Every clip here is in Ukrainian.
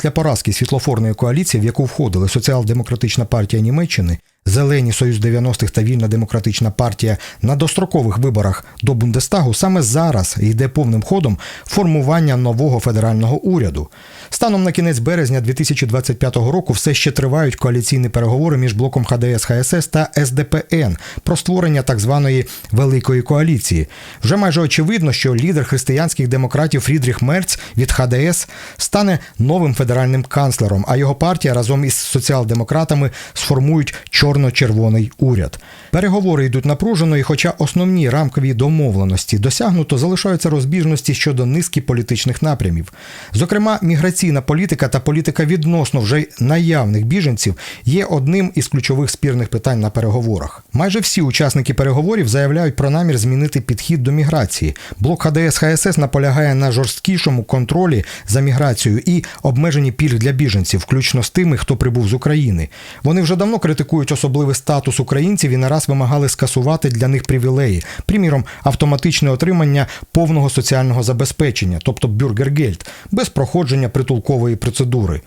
Після поразки світлофорної коаліції, в яку входили Соціал-демократична партія Німеччини, Зелені Союз 90-х та Вільна демократична партія на дострокових виборах до Бундестагу, саме зараз йде повним ходом формування нового федерального уряду. Станом на кінець березня 2025 року все ще тривають коаліційні переговори між блоком ХДС ХСС та СДПН про створення так званої великої коаліції. Вже майже очевидно, що лідер християнських демократів Фрідріх Мерц від ХДС стане новим федеральним канцлером, а його партія разом із соціал-демократами сформують чорно-червоний уряд. Переговори йдуть напружено, і хоча основні рамкові домовленості досягнуто, залишаються розбіжності щодо низки політичних напрямів. Зокрема, міграційна політика та політика відносно вже наявних біженців є одним із ключових спірних питань на переговорах. Майже всі учасники переговорів заявляють про намір змінити підхід до міграції. Блок ХДС ХСС наполягає на жорсткішому контролі за міграцією і обмеженні пільг для біженців, включно з тими, хто прибув з України. Вони вже давно критикують особливий статус українців і не раз вимагали скасувати для них привілеї, приміром, автоматичне отримання повного соціального забезпечення, тобто бюргергельд, без проходження притулкової процедури.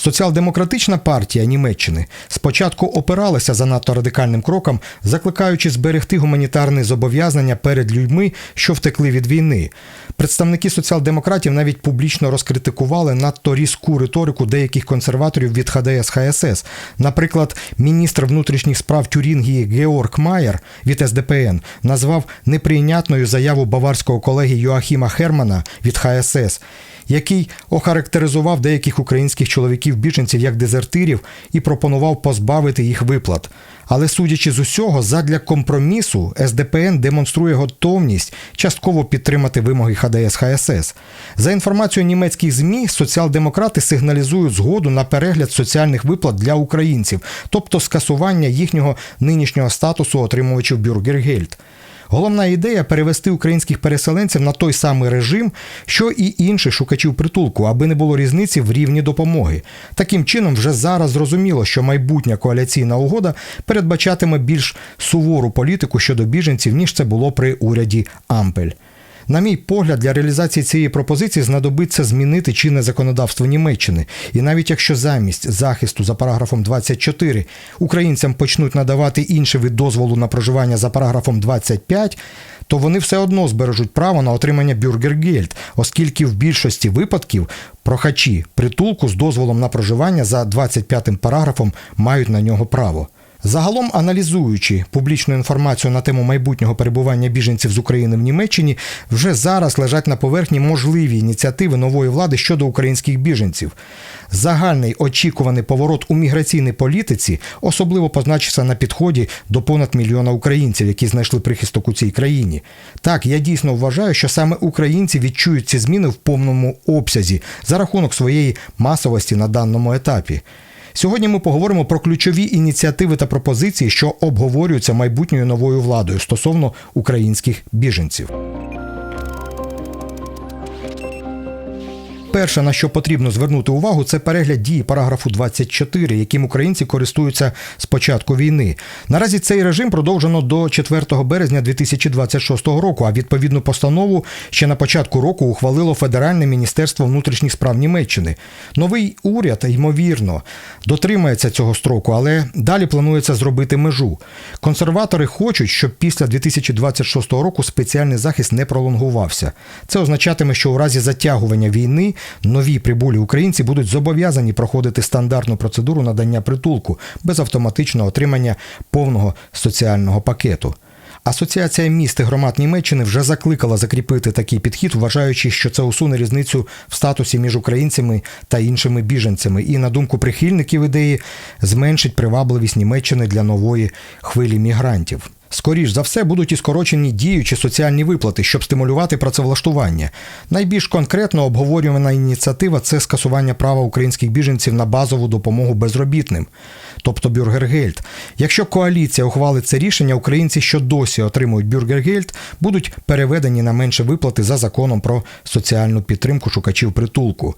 Соціал-демократична партія Німеччини спочатку опиралася занадто радикальним кроком, закликаючи зберегти гуманітарні зобов'язання перед людьми, що втекли від війни. Представники соціал-демократів навіть публічно розкритикували надто різку риторику деяких консерваторів від ХДС ХСС. Наприклад, міністр внутрішніх справ Тюрінгії Георг Майер від СДПН назвав неприйнятною заяву баварського колеги Йоахіма Хермана від ХСС який охарактеризував деяких українських чоловіків-біженців як дезертирів і пропонував позбавити їх виплат. Але судячи з усього, задля компромісу СДПН демонструє готовність частково підтримати вимоги ХДС ХСС. За інформацією німецьких ЗМІ, соціал-демократи сигналізують згоду на перегляд соціальних виплат для українців, тобто скасування їхнього нинішнього статусу отримувачів бюргергельд. Головна ідея перевести українських переселенців на той самий режим, що і інших шукачів притулку, аби не було різниці в рівні допомоги. Таким чином, вже зараз зрозуміло, що майбутня коаліційна угода передбачатиме більш сувору політику щодо біженців, ніж це було при уряді Ампель. На мій погляд, для реалізації цієї пропозиції знадобиться змінити чинне законодавство Німеччини. І навіть якщо замість захисту за параграфом 24 українцям почнуть надавати інший вид дозволу на проживання за параграфом 25, то вони все одно збережуть право на отримання бюргергельд, оскільки в більшості випадків прохачі притулку з дозволом на проживання за 25 параграфом мають на нього право. Загалом, аналізуючи публічну інформацію на тему майбутнього перебування біженців з України в Німеччині, вже зараз лежать на поверхні можливі ініціативи нової влади щодо українських біженців. Загальний очікуваний поворот у міграційній політиці особливо позначився на підході до понад мільйона українців, які знайшли прихисток у цій країні. Так, я дійсно вважаю, що саме українці відчують ці зміни в повному обсязі за рахунок своєї масовості на даному етапі. Сьогодні ми поговоримо про ключові ініціативи та пропозиції, що обговорюються майбутньою новою владою стосовно українських біженців. Перше, на що потрібно звернути увагу, це перегляд дії параграфу 24, яким українці користуються з початку війни. Наразі цей режим продовжено до 4 березня 2026 року. А відповідну постанову ще на початку року ухвалило Федеральне міністерство внутрішніх справ Німеччини. Новий уряд, ймовірно, дотримається цього строку, але далі планується зробити межу. Консерватори хочуть, щоб після 2026 року спеціальний захист не пролонгувався. Це означатиме, що у разі затягування війни нові прибулі українці будуть зобов'язані проходити стандартну процедуру надання притулку без автоматичного отримання повного соціального пакету. Асоціація міст і громад Німеччини вже закликала закріпити такий підхід, вважаючи, що це усуне різницю в статусі між українцями та іншими біженцями, і на думку прихильників ідеї зменшить привабливість Німеччини для нової хвилі мігрантів. Скоріш за все будуть і скорочені діючі соціальні виплати, щоб стимулювати працевлаштування. Найбільш конкретно обговорювана ініціатива це скасування права українських біженців на базову допомогу безробітним, тобто бюргергельд. Якщо коаліція ухвалить це рішення, українці, що досі отримують бюргергельд, будуть переведені на менше виплати за законом про соціальну підтримку шукачів притулку.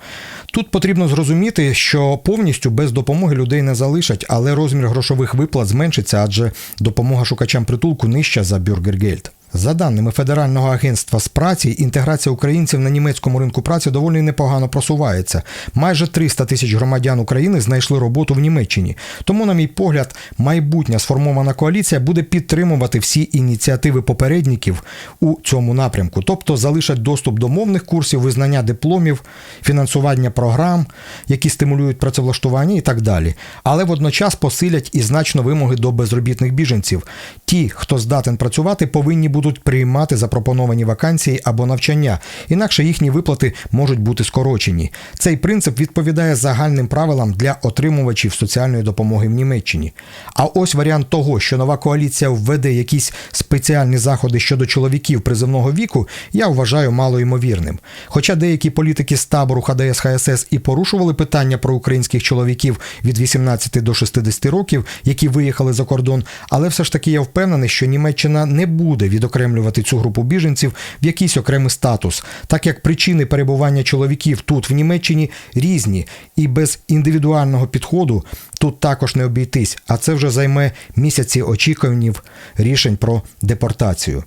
Тут потрібно зрозуміти, що повністю без допомоги людей не залишать, але розмір грошових виплат зменшиться, адже допомога шукачам притулку нижча за бюргергельд. За даними Федерального агентства з праці, інтеграція українців на німецькому ринку праці доволі непогано просувається. Майже 300 тисяч громадян України знайшли роботу в Німеччині. Тому, на мій погляд, майбутня сформована коаліція буде підтримувати всі ініціативи попередників у цьому напрямку, тобто залишать доступ до мовних курсів, визнання дипломів, фінансування програм, які стимулюють працевлаштування і так далі. Але водночас посилять і значно вимоги до безробітних біженців. Ті, хто здатен працювати, повинні будуть приймати запропоновані вакансії або навчання, інакше їхні виплати можуть бути скорочені. Цей принцип відповідає загальним правилам для отримувачів соціальної допомоги в Німеччині. А ось варіант того, що нова коаліція введе якісь спеціальні заходи щодо чоловіків призовного віку, я вважаю малоймовірним. Хоча деякі політики з табору ХДС ХСС і порушували питання про українських чоловіків від 18 до 60 років, які виїхали за кордон, але все ж таки я впевнений, що Німеччина не буде відокремлювати цю групу біженців в якийсь окремий статус, так як причини перебування чоловіків тут в Німеччині різні, і без індивідуального підходу тут також не обійтись, а це вже займе місяці очікуванів рішень про депортацію.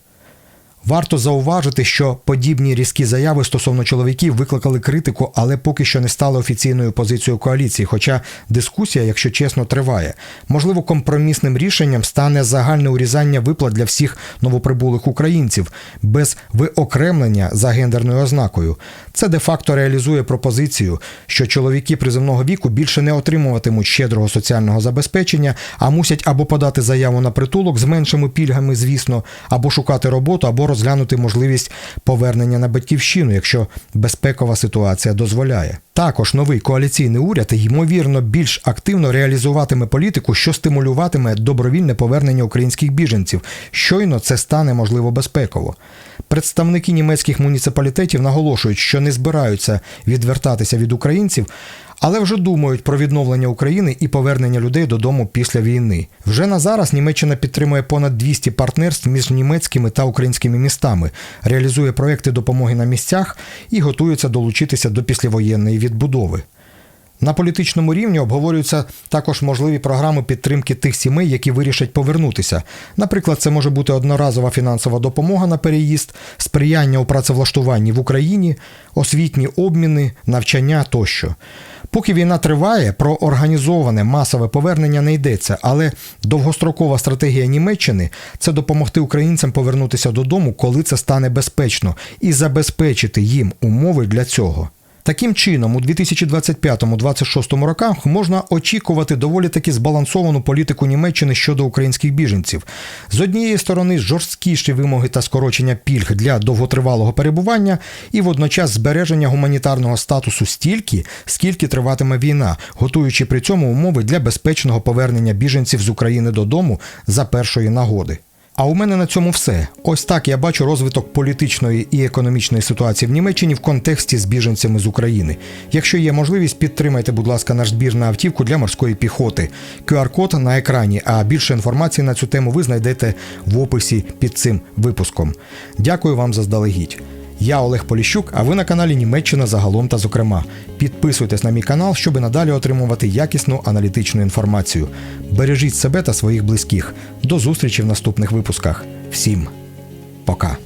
Варто зауважити, що подібні різкі заяви стосовно чоловіків викликали критику, але поки що не стали офіційною позицією коаліції. Хоча дискусія, якщо чесно, триває. Можливо, компромісним рішенням стане загальне урізання виплат для всіх новоприбулих українців без виокремлення за гендерною ознакою. Це де-факто реалізує пропозицію, що чоловіки приземного віку більше не отримуватимуть щедрого соціального забезпечення, а мусять або подати заяву на притулок з меншими пільгами, звісно, або шукати роботу, або розглянути можливість повернення на батьківщину, якщо безпекова ситуація дозволяє. Також новий коаліційний уряд ймовірно більш активно реалізуватиме політику, що стимулюватиме добровільне повернення українських біженців. Щойно це стане можливо безпеково. Представники німецьких муніципалітетів наголошують, що не збираються відвертатися від українців, але вже думають про відновлення України і повернення людей додому після війни. Вже на зараз Німеччина підтримує понад 200 партнерств між німецькими та українськими містами, реалізує проекти допомоги на місцях і готується долучитися до післявоєнної відбудови. На політичному рівні обговорюються також можливі програми підтримки тих сімей, які вирішать повернутися. Наприклад, це може бути одноразова фінансова допомога на переїзд, сприяння у працевлаштуванні в Україні, освітні обміни, навчання тощо. Поки війна триває, про організоване масове повернення не йдеться, але довгострокова стратегія Німеччини це допомогти українцям повернутися додому, коли це стане безпечно, і забезпечити їм умови для цього. Таким чином, у 2025-2026 роках можна очікувати доволі таки збалансовану політику Німеччини щодо українських біженців. З однієї сторони, жорсткіші вимоги та скорочення пільг для довготривалого перебування, і водночас збереження гуманітарного статусу стільки, скільки триватиме війна, готуючи при цьому умови для безпечного повернення біженців з України додому за першої нагоди. А у мене на цьому все. Ось так я бачу розвиток політичної і економічної ситуації в Німеччині в контексті з біженцями з України. Якщо є можливість, підтримайте, будь ласка, наш збір на автівку для морської піхоти. QR-код на екрані, а більше інформації на цю тему ви знайдете в описі під цим випуском. Дякую вам заздалегідь. Я Олег Поліщук, а ви на каналі Німеччина загалом та зокрема. Підписуйтесь на мій канал, щоб надалі отримувати якісну аналітичну інформацію. Бережіть себе та своїх близьких. До зустрічі в наступних випусках. Всім пока!